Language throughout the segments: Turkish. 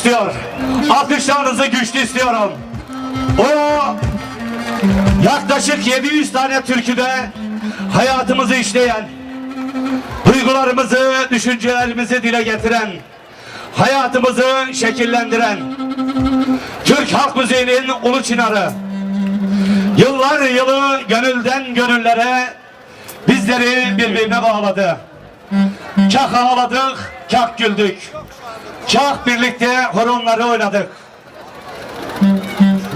istiyor. Alkışlarınızı güçlü istiyorum. O yaklaşık 700 tane türküde hayatımızı işleyen, duygularımızı, düşüncelerimizi dile getiren, hayatımızı şekillendiren Türk halk müziğinin ulu çınarı. Yıllar yılı gönülden gönüllere bizleri birbirine bağladı. Kah ağladık, kah güldük. Kah birlikte horonları oynadık.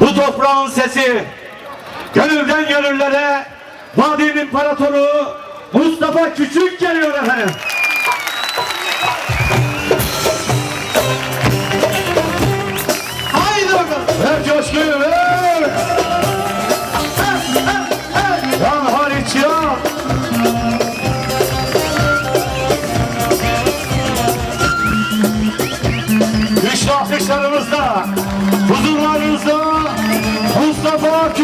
Bu toprağın sesi gönülden gönüllere Vadinin İmparatoru Mustafa Küçük geliyor efendim. Mustafa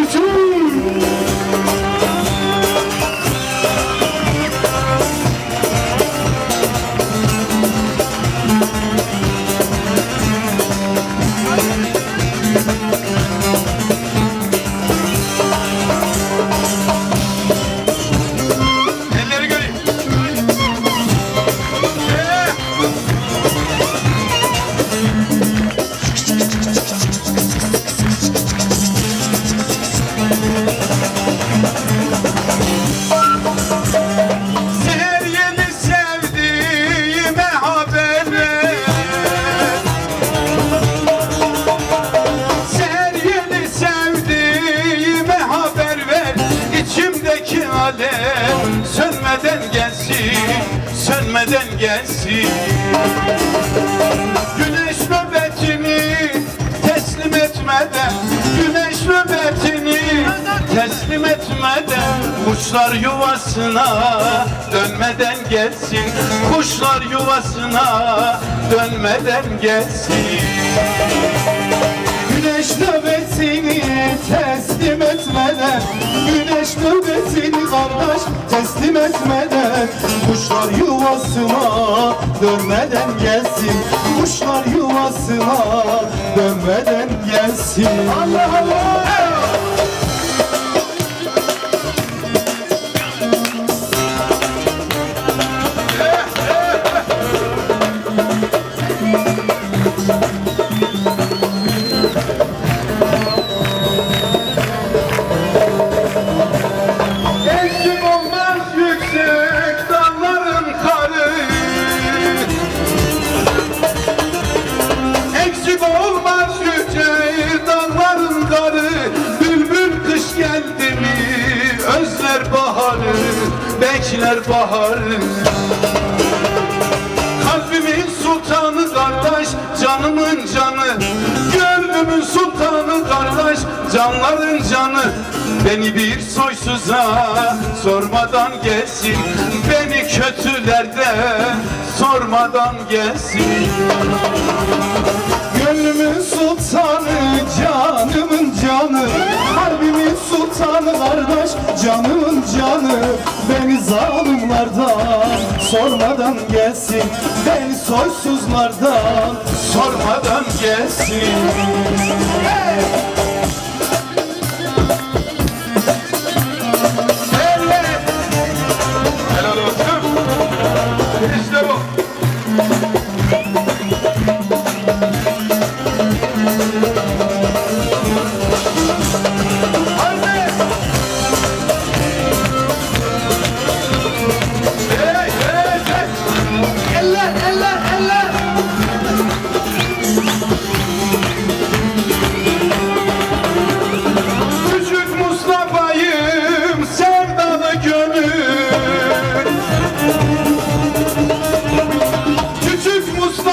sönmeden gelsin Sönmeden gelsin. Güneş nöbetini teslim etmeden Güneş nöbetini teslim etmeden Kuşlar yuvasına dönmeden gelsin. Kuşlar yuvasına dönmeden gelsin Güneş nöbetini teslim etmeden Güneş nöbetini kardeş teslim etmeden Kuşlar yuvasına dönmeden gelsin Kuşlar yuvasına dönmeden gelsin. Allah Allah Bekler baharı. Kalbimin sultanı kardeş, canımın canı. Gönlümün sultanı kardeş, canların canı. Beni bir soysuza sormadan gelsin. Beni kötülerden sormadan gelsin Gönlümün sultanı, canımın canı. Harbimin sultanı kardeş, canımın canı. Beni zalimlerden sormadan gelsin. Beni soysuzlardan Sormadan gelsin. Olsun. İşte bu.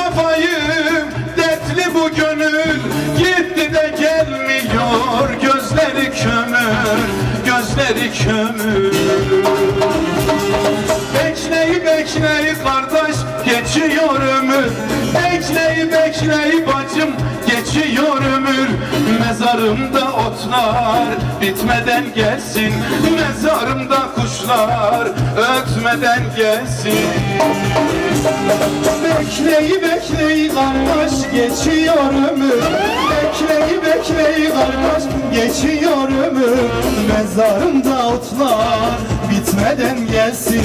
Mustafa'yım dertli bu gönül Gitti de gelmiyor. Gözleri kömür Gözleri kömür. Bekleyi bekleyi kardeş geçiyor ömür. Bekleyi bekleyi bacım Mezarımda otlar bitmeden gelsin Mezarımda kuşlar ötmeden gelsin. Bekleyi bekleyi kardeş geçiyor ömür. Bekleyi bekleyi kardeş geçiyor ömür. Mezarımda otlar bitmeden gelsin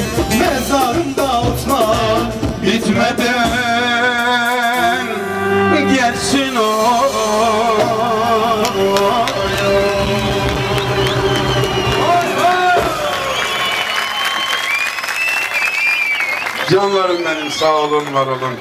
Canlarım benim sağ olun var olun